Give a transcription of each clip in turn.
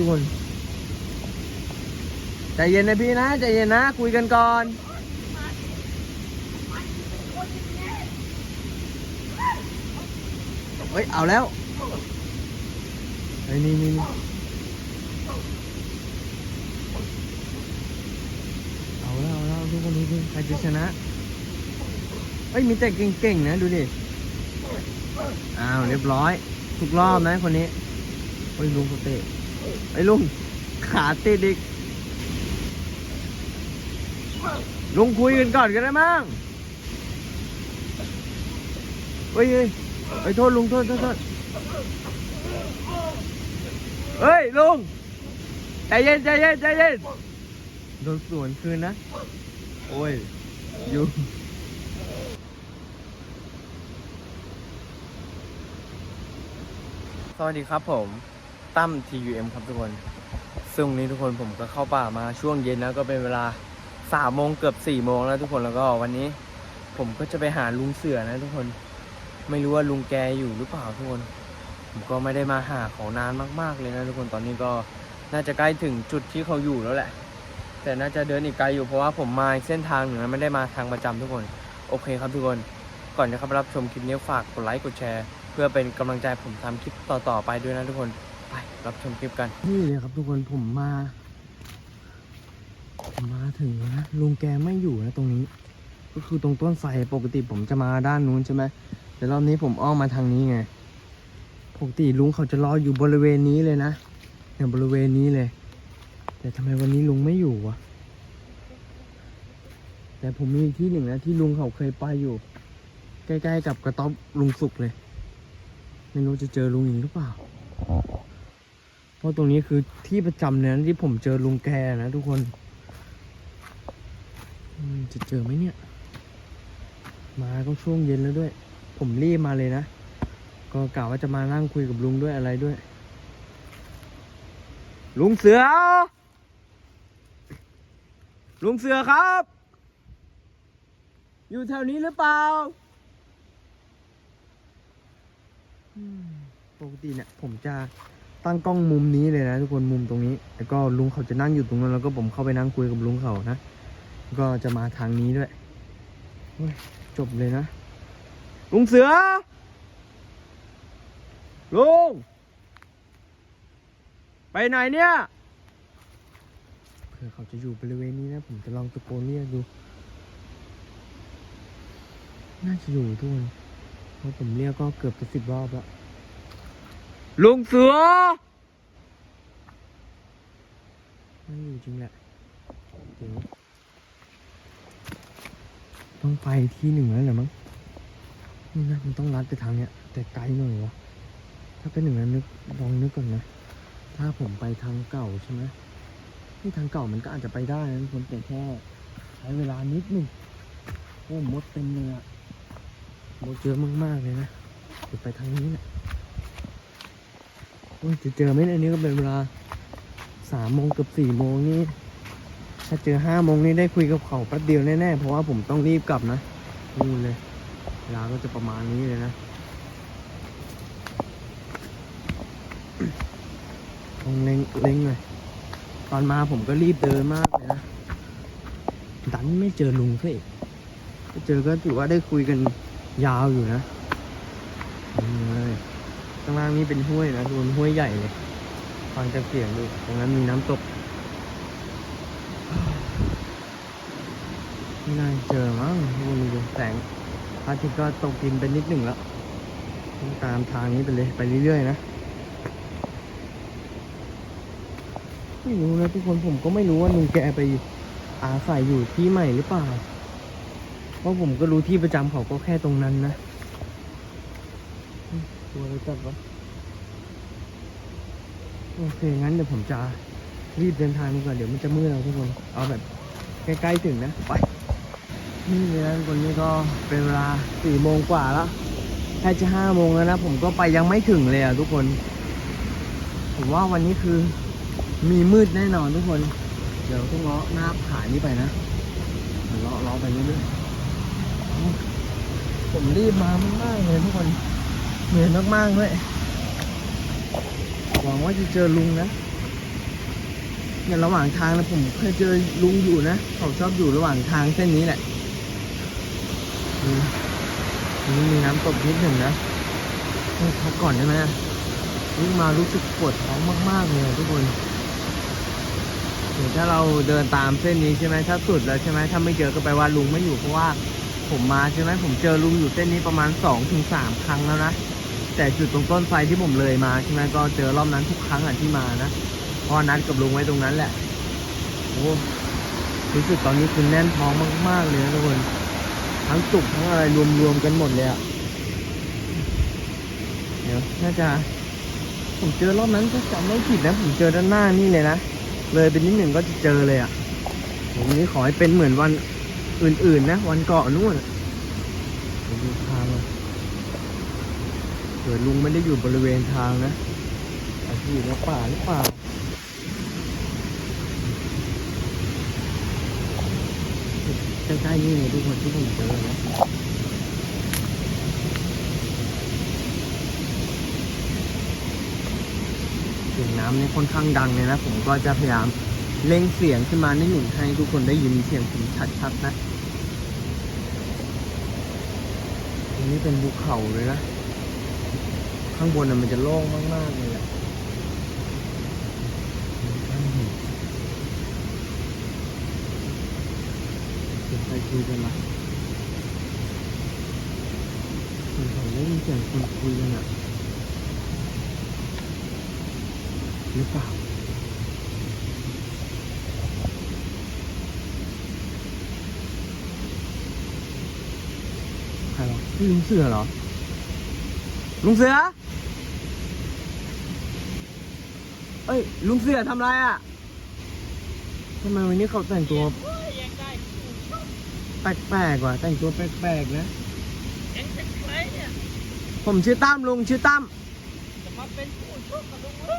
ทุกคนใจเย็นนะพี่นะใจเย็นนะ คุยกันก่อน เฮ้ย เอาแล้วเฮ้นี่นี่เอาแล้วเอาแล้วทุกคนดูดิใครจะชนะเฮ้ยมีแต่เก่งๆนะดูดิ อ้าวเรียบร้อย ทุกรอบนะคนนี้เฮ้ยลุงเขาเตะ ไอ้ลุง ขาติดอีกลุงคุยกันก่อนก็ได้มั้งเฮ้ยเฮ้ยเฮ้โทษลุงโทษโทษโทษเฮ้ยลุงใจเย็นใจเย็นใจเย็นโดนสวนคืนนะ โอ้ย อยู่สวัสดีครับผม ตั้ม TUM ครับทุกคน ซึ่งวันนี้ทุกคนผมก็เข้าป่ามาช่วงเย็นนะก็เป็นเวลาสามโมงเกือบสี่โมงแล้วทุกคนแล้วก็วันนี้ ผมก็จะไปหาลุงเสือนะทุกคน ไม่รู้ว่าลุงแกอยู่หรือเปล่าทุกคน ผมก็ไม่ได้มาหาเขานานมาก ๆเลยนะทุกคนตอนนี้ก็น่าจะใกล้ถึงจุดที่เขาอยู่แล้วแหละ แต่น่าจะเดินอีกไกลอยู่เพราะว่าผมมาเส้นทางหนึ่งนะไม่ได้มาทางประจำทุกคน โอเคครับทุกคน ก่อนจะเข้าไปรับชมคลิปนี้ฝากกดไลค์กดแชร์ เพื่อเป็นกำลังใจผมทำคลิปต่อๆไปด้วยนะทุกคน ไปรับชมคลิปกัน นี่เลยครับทุกคนผมมาผมมาถึงนะลุงแกไม่อยู่นะตรงนี้ ก็คือตรงต้นไทรปกติผมจะมาด้านนู้นใช่ไหมแต่รอบนี้ผมอ้อมมาทางนี้ไงปกติลุงเขาจะรออยู่บริเวณนี้เลยนะเนี่ยบริเวณนี้เลย แต่ทำไมวันนี้ลุงไม่อยู่วะแต่ผมมีที่หนึ่งนะที่ลุงเขาเคยไปอยู่ ใกล้ ๆ กับกระต๊อบลุงสุกเลย ไม่รู้จะเจอลุงอีกหรือเปล่า เพราะตรงนี้คือที่ประจำเนี่ยที่ผมเจอลุงแกนะทุกคนจะเจอไหมเนี่ย มาก็ช่วงเย็นแล้วด้วย ผมรีบมาเลยนะ ก็กะว่าจะมานั่งคุยกับลุงด้วยอะไรด้วย ลุงเสือ ลุงเสือครับ อยู่แถวนี้หรือเปล่าปกติเนี่ยผมจะ ตั้งกล้องมุมนี้เลยนะทุกคนมุมตรงนี้ แล้วก็ลุงเขาจะนั่งอยู่ตรงนั้นแล้วก็ผมเข้าไปนั่งคุยกับลุงเขานะ ก็จะมาทางนี้ด้วยโอ้ยจบเลยนะ ลุงเสือ ลุง ไปไหนเนี่ยเผื่อเขาจะอยู่บริเวณนี้นะ ผมจะลองตะโกนเรียกดู น่าจะอยู่ทุกคนเพราะผมเรียกก็เกือบจะสิบรอบแล้ว ลุงเสือไม่อยู่จริงแหละเดี๋ยวต้องไปที่หนึ่งแล้วแหละมั้งนี่นะมันต้องลัดไปทางเนี้ย แต่ไกลหน่อยวะถ้าเป็นหนึ่งนั้นนึกลองนึกก่อนนะ ถ้าผมไปทางเก่าใช่ไหมที่ทางเก่ามันก็อาจจะไปได้นะทุกคนแต่แค่ใช้เวลานิดหนึงโอ้มดเต็มเลยอะมดเยอะมากๆเลยนะเดี๋ยวไปทางนี้แหละ โอ้ยจะเจอไหมอันนี้ก็เป็นเวลาสามโมงเกับสี่โมงนี่ถ้าเจอห้าโมงนี่ได้คุยกับเขาแป๊บเดียวแน่ๆ เพราะว่าผมต้องรีบกลับนะนู่นเลยเวลาก็จะประมาณนี้เลยนะต้องเล็งเล็งหน่อยตอนมาผมก็รีบเดินมากเลยนะดันไม่เจอลุงซะอีกเจอก็ถือว่าได้คุยกันยาวอยู่นะนี่เลย ข้างล่างนี่เป็นห้วยนะดูเป็นห้วยใหญ่เลยฟังจากเสียงดูตรงนั้นมีน้ำตกไม่น่าเจอมั้งดูนี่ดูแสงพระอาทิตย์ก็ตกดินไปนิดหนึ่งแล้วต้องตามทางนี้ไปเลยไปเรื่อยๆนะไม่รู้นะทุกคนผมก็ไม่รู้ว่าลุงแกไปอาศัยอยู่ที่ใหม่หรือเปล่า เพราะผมก็รู้ที่ประจำเขาก็แค่ตรงนั้นนะ ตัวอะไรจัดวะโอเค งั้นเดี๋ยวผมจะรีบเดินทางดีกว่อนเดี๋ยวมันจะมืดแล้วทุกคน เอาแบบใกล้ๆถึงนะ ไป นี่เลยนะทุกคนนี่ก็เป็นเวลาสี่โมงกว่าแล้วแค่จะห้าโมงแล้วนะ ผมก็ไปยังไม่ถึงเลยอะทุกคน ผมว่าวันนี้คือมีมืดแน่นอนทุกคน เดี๋ยวต้องเลาะหน้าผานี้ไปนะเดี๋ยวเลาะเลาะไปเรื่อยๆผมรีบมามากๆเลยทุกคน เหนื่อยมากๆด้วยหวังว่าจะเจอลุงนะเนี่ยระหว่างทางนะผมเคยเจอลุงอยู่นะเขาชอบอยู่ระหว่างทางเส้นนี้แหละนี่มีน้ำตกนิดหนึ่งนะให้พักก่อนได้ไหมวิ่งมารู้สึกปวดท้องมาก ๆ เลยทุกคนเดี๋ยวถ้าเราเดินตามเส้นนี้ใช่ไหมถ้าสุดแล้วใช่ไหมถ้าไม่เจอก็แปลว่าลุงไม่อยู่เพราะว่า ผมมาใช่ไหมผมเจอลุงอยู่เส้นนี้ประมาณสองถึงสามครั้งแล้วนะ แต่จุดตรงต้นไฟที่ผมเลยมาใช่ไหมก็เจอรอบนั้นทุกครั้งอะที่มานะเพราะนัดกับลุงไว้ตรงนั้นแหละโอ้รู้สึกตอนนี้คุณแน่นท้องมากๆเลยนะทุกคนทั้งจุกทั้งอะไรรวมๆกันหมดเลยอะเดี๋ยวน่าจะผมเจอรอบนั้นถ้าจำไม่ผิดนะผมเจอด้านหน้านี่เลยนะเลยไปนิดหนึ่งก็จะเจอเลยอะวันนี้ขอให้เป็นเหมือนวันอื่นๆนะ วันเกาะนู่นอะเดี๋ยวดูทา งอะเกิดลุงไม่ได้อยู่บริเวณทางนะอาจจะอยู่ในป่าหรือเปล่าใกล้ๆนี่เลยทุกคนที่ผมเจอนะเสียงน้ำเนี่ยค่อนข้างดังเลยนะ ผมก็จะพยายามเล่งเสียงขึ้นมานิดหนึ่งให้ทุกคนได้ยินเสียงผมชัดๆนะ ตรงนี้เป็นภูเขาเลยนะ ข้างบนน่ะมันจะโล่งมาก ๆ เลยแหละเสียงใครคุยกันละเหมือนผมได้ยินเสียงคนคุยกันอะหรือเปล่าใครวะนี่ลุงเสือเหรอลุงเสือ เอ้ย ลุงเสือทำไรอะทำไมวันนี้เขาแต่งตัวแปลกๆว่ะแต่งตัวแปลกๆนะเอ็งเป็นใครเนี่ยผมชื่อตั้มลุงชื่อตั้มจะมาเป็นผู้ชกกับลุงเหรอ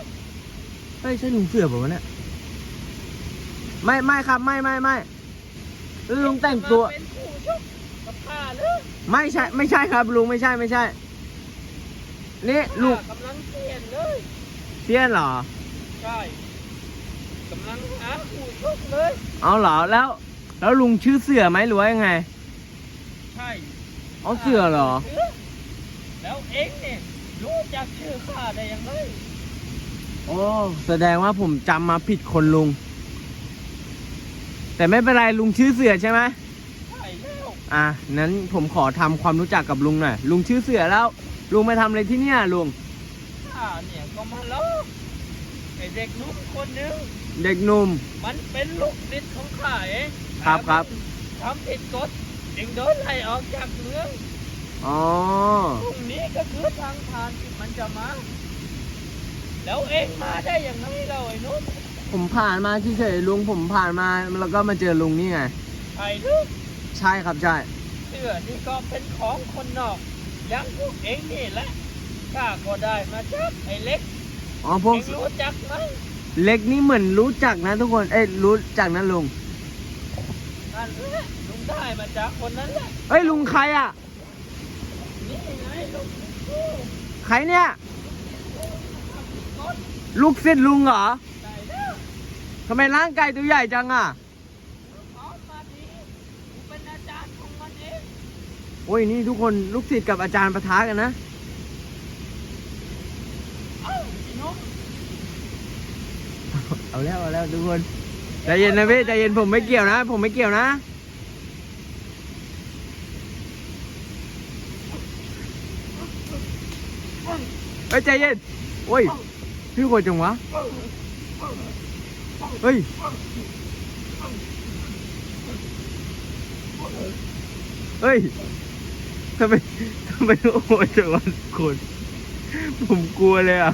เฮ้ยใช่ลุงเสือเปล่าวะเนี่ยไม่ไม่ครับไม่ไม่ไม่ลุงแต่งตัวจะมาเป็นผู้ชกกับข้าเหรือไม่ใช่ไม่ใช่ครับ ลุงไม่ใช่ไม่ใช่นี่ลุงข้ากำลังเปลี่ยนเลยเซียนเหรอ ใช่กำลังหาผู้ชกเลย เอาเหรอแล้ว แล้วลุงชื่อเสือไหมหรือว่ายังไงใช่เอาเสือเหรอสือแล้วเอ็งเนี่ยรู้จักชื่อข้าได้ยังไงโอ้แสดงว่าผมจำมาผิดคนลุง แต่ไม่เป็นไรลุงชื่อเสือใช่ไหมใช่แล้วอะนั้นผมขอทำความรู้จักกับลุงหน่อยลุงชื่อเสือแล้ว ลุงมาทำอะไรที่เนี่ยลุงข้าเนี่ยก็มาล้อก ไอเด็กหนุ่มคนหนึงเด็กหนุ่ม มันเป็นลูกศิษย์ของข้าเองครับครับ ทำผิดกฎเอ็งโดนไล่ออกจากเมืองอ๋อพรุ่งนี้ก็คือทางผ่านที่มันจะมา แล้วเองมาได้ยังไงเราไอ้นุ่นผมผ่านมาเฉยๆลุงผมผ่านมาแล้วก็มาเจอลุงนี่ไง ไอ้ลูกใช่ครับใช่เสื้อนี่ก็เป็นของคนนอกอยังพวกเองนี่แหละข้าก็ได้มาจากไอ้เล็ก อ๋อพวกเองรู้จักไหมเล็กนี่เหมือนรู้จักนะทุกคน เอ้ยรู้จักนะลุงนั่นแหละลุงได้มาจากคนนั้นแหละเอ้ยลุงใครอะ นี่ไงลุงกูใครเนี่ยกดลูกศิษย์ลุงเหรอได้แล้วทำไมร่างกายตัวใหญ่จังอะขอมาดีกูเป็นอาจารย์ของมันเอง โอ้ยนี่ทุกคนลูกศิษย์กับอาจารย์ปะทะกันนะ เอ้าไอ้นุ่ม เอาแล้วเอาแล้วทุกคนใจเย็นนะพี่ใจเย็นผมไม่เกี่ยวนะ ผมไม่เกี่ยวนะเฮ้ยใจเย็นโอ้ยพี่โกรธจังวะเฮ้ยเฮ้ยทำไมทำไมโอ้ยจังวะคนผมกลัวเลยอะ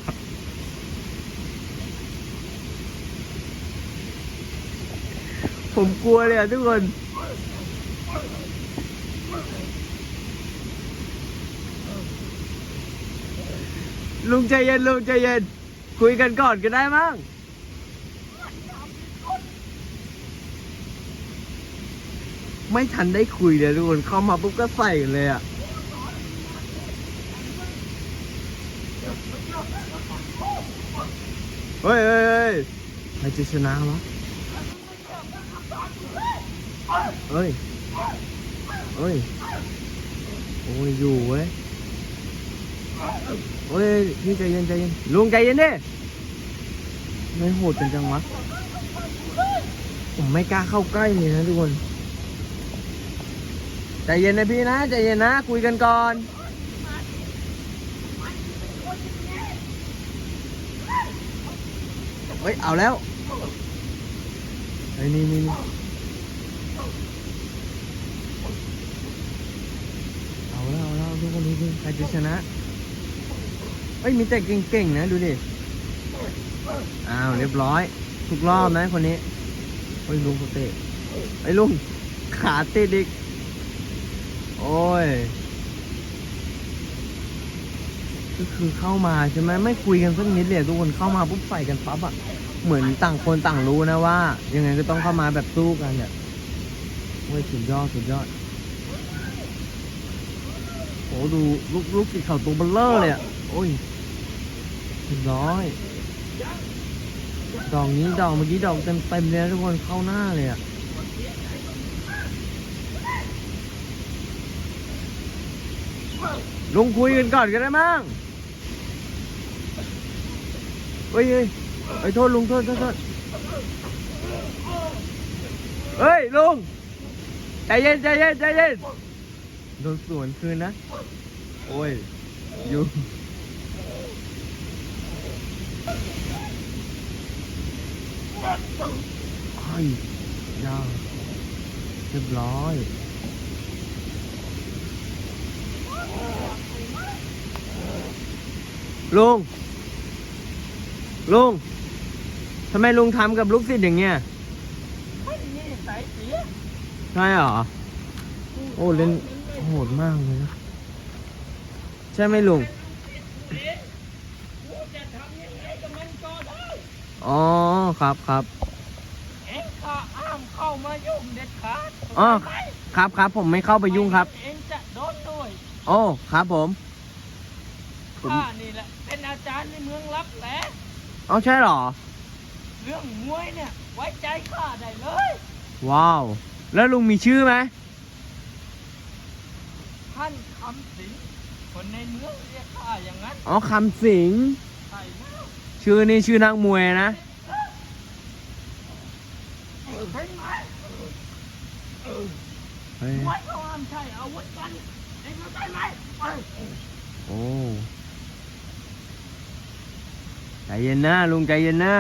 ผมกลัวเลยอะทุกคน ลุงใจเย็นลุงใจเย็น คุยกันก่อนก็ได้มั้งไม่ทันได้คุยเลยทุกคนเข้ามาปุ๊บก็ใส่เลยอะเฮ้ยเฮ้ยเฮ้ยใจจะชนะวะ เอ้ยเอ้ย โอ้ย อยู่เว้ยโอ้ยพี่ใจเย็นใจเย็นลุงใจเย็นดิไม่โหดกันจังวะ ผมไม่กล้าเข้าใกล้เลยนะทุกคน ใจเย็นนะพี่นะใจเย็นนะ คุยกันก่อน เฮ้ย เอาแล้วไอ้นี่นี่นี่เอาแล้วเอาแล้วทุก คนดูดิใครจะชนะเฮ้ยมีแต่เก่งๆนะดูดิ อ้าวเรียบร้อย ทุกรอบนะคนนี้เฮ้ยลุงเขาเตะไอ้ลุงขาติดอีกโอ้ยก็คือเข้ามาใช่ไหมไม่คุยกันสักนิดเลยทุกคนเข้ามาปุ๊บใส่กันปั๊บอะเหมือนต่างคนต่างรู้นะว่า ยังไงก็ต้องเข้ามาแบบสู้กันเนี่ยโอ้ยสุดยอดสุดยอด อ้ดูลูกลูกติดเข่าตัวเบลเลอร์เลยอะ โอ้ยเรียบร้อย ดอกนี้ดอกเมื่อกี้ดอกเต็มเต็มเลยทุกคนเข้าหน้าเลยอะลุงคุยกันก่อนก็ได้มั้งเฮ้ยเฮ้ยเฮ้โทษลุงโทษโทษโทษเฮ้ยลุงใจเย็นใจเย็นใจเย็น โดนสวนคืนนะ โอ้ย อยู่ ไอ้ยยาวเรียบร้อย ลุง ลุง ทำไมลุงทำกับลูกศิษย์อย่างเงี้ยไม่มีสายเสียใช่เหรอ โอ้เล่น โหดมากเลยนะ ใช่ไหมลุงกูจะทำยังไงกับมันก็ได้อ๋อ ครับครับเอ็งข้าอ้ามเข้ามายุ่งเด็ดขาดอ๋อเข้าใจไหมครับครับผมไม่เข้าไปยุ่งครับ เอ็งจะโดนด้วยโอ้ครับผมผมข้านี่แหละ เป็นอาจารย์ในเมืองลับแหลเอาใช่เหรอ เรื่องมวยเนี่ย ไว้ใจข้าได้เลย ว้าว แล้วลุงมีชื่อไหม ท่านคำสิงคนในเมืองเรียกข้าอย่างนั้นอ๋อคำสิง ใช่แล้วชื่อนี่ชื่อนักมวยนะ ใช่ไหมเฮ้ยมวยเขาห้ามใช้อาวุธกันเอ็งเข้าใจไหมไปโอ้ใจเย็นนะลุงใจเย็นนะ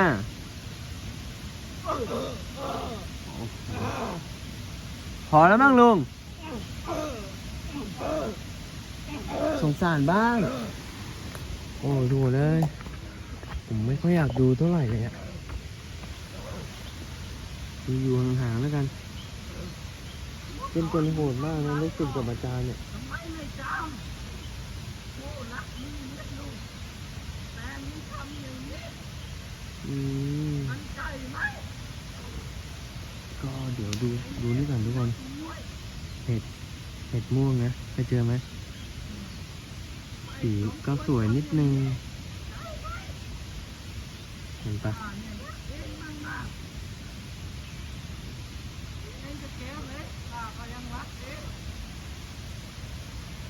พอแล้วมั้งลุง สงสารบ้าง โอ้ดูเลย ผมไม่ค่อยอยากดูเท่าไหร่เลยอะดูอยู่ห่างๆแล้วกัน เป็นคนโหดมากนะรู้สึกกับอาจารย์เนี่ยอืมก็เดี๋ยวดูดูนี่ก่อนทุกคนเห็ด เห็ดม่วงนะเคยเจอไหมสีก็สวยนิดนึง เห็นปะ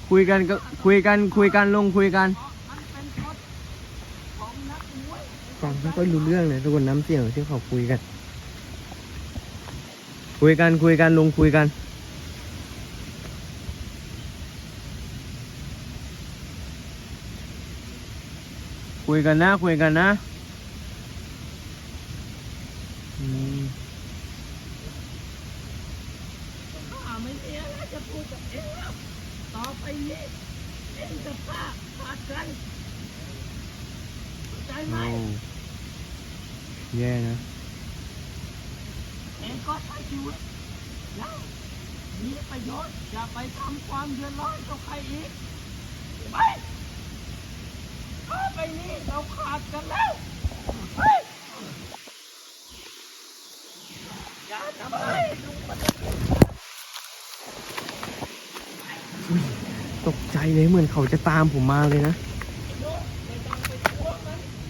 คุยกันก็คุยกันคุยกันลงคุยกันฟังนักมวยฟังไม่ค่อยรู้เรื่องเลยทุกคนน้ำเสียงที่เขาคุยกัน คุยกันคุยกันลงคุยกัน คุยกันนะ คุยกันนะอืมข้าไม่มีอะไรจะพูดกับเองแล้วต่อไปนี้เองกับข้าขาดกันเข้าใจไหมโอ้แย่นะ เองก็ใช้ชีวิตแล้วมีประโยชน์อย่าไปทำความเดือดร้อนกับใครอีกไป ต่อไปนี้เราขาดกันแล้วไปอย่าทำอะไรลุงมันตกใจเลยเหมือนเขาจะตามผมมาเลยนะ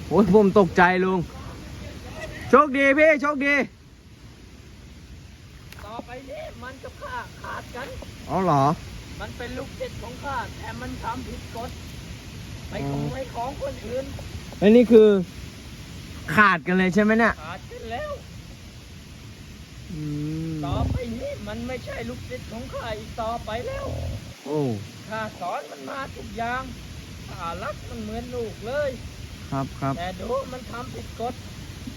โอ้ยผมตกใจลุง โชคดีพี่ โชคดี ต่อไปนี้มันกับข้าขาดกัน อ๋อเหรอ มันเป็นลูกศิษย์ของข้าแต่มันทำผิดกฎ ไปอ๋ขอโมยของคนอื่นแล้วนี่คือขาดกันเลยใช่ไหมเนี่ยขาดกันแล้วอืมต่อไปนี้มันไม่ใช่ลูกศิษย์ของข้าอีกต่อไปแล้วโอ้ข้าสอนมันมาทุกอย่างข้ารักมันเหมือนลูกเลย ครับครับแต่ดูมันทำผิดกฎ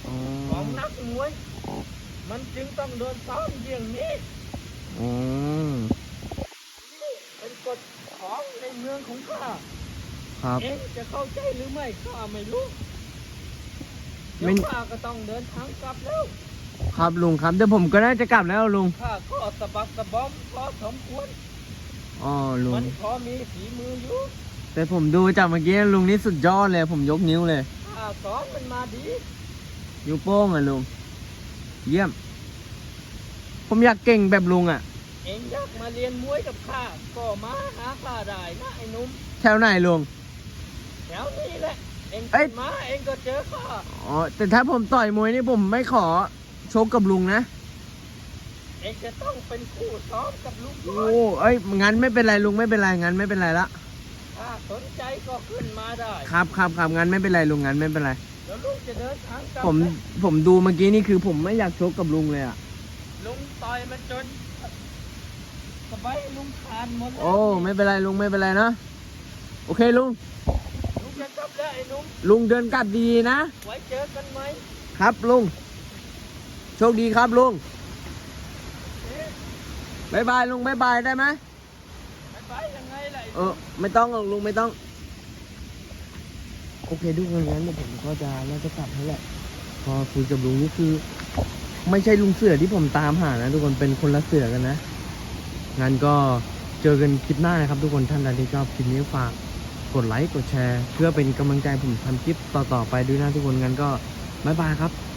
อ๋อของนักมวย มันจึงต้องโดนซ้อมอย่างนี้อ๋อนี่เป็นกฎของในเมืองของข้า ครับ เองจะเข้าใจหรือไม่ข้าไม่รู้ไม่เดี๋ยวข้าก็ต้องเดินทางกลับแล้วครับลุงครับเดี๋ยวผมก็น่าจะกลับแล้วลุงข้าก็สะบักสะบอมพอสมควรอ๋อลุมังนพอมีฝีมืออยู่แต่ผมดูจากเมื่อกี้ลุงนี่สุดยอดเลย ผมยกนิ้วเลยข้าสอนมันมาดีนิ้วโป้งอะลุงเยี่ยม ผมอยากเก่งแบบลุงอะเองอยากมาเรียนมวยกับข้าก็มาหาข้าได้นะไอ้หนุ่มแถวไหนลุง แถวนี้แหละ เองเอ้ยขึ้นมาเองก็เจอข้าอ๋อแต่ถ้าผมต่อยมวยนี่ผมไม่ขอชกกับลุงนะ เองจะต้องเป็นคู่ซ้อมกับลุงก่อโอ้นเอ้ยงั้นไม่เป็นไรลุงไม่เป็นไรงั้นไม่เป็นไรละถ้าสนใจก็ขึ้นมาได้ครับครับครับงั้นไม่เป็นไรลุงงั้นไม่เป็นไร เดี๋ยวลุงจะเดินทางกลับผมนะผมดูเมื่อกี้นี่คือผมไม่อยากชกกับลุงเลยอะลุงต่อยมันจนสบายลุงขาดหมดแล้วโอ้ไม่เป็นไรลุงไม่เป็นไรนะโอเคลุงลุงจะก ลับแล้วไอ้หนุ่มลุงเดินกลับดีๆนะ ไว้เจอกันไหมครับลุง โชคดีครับลุงเอ๊ะบายบายลุงบายบายได้ไหมไปไปยังไงล่ะไอ้เออไม่ต้องหรอกลุงไม่ต้อง โอเคทุกคนงั้นเดี๋ยวผมก็จะน่าจะกลับแล้วแหละ พอคุยกับลุงนี่คือ ไม่ใช่ลุงเสือที่ผมตามหานะ ทุกคนเป็นคนละเสือกันนะงั้นก็เจอกันคลิปหน้านะครับ ทุกคนท่านใดที่ชอบคลิปนี้ฝาก กดไลค์กดแชร์ เพื่อเป็นกำลังใจผมทำคลิปต่อๆไปด้วยนะทุกคนงั้นก็บ๊ายบายครับ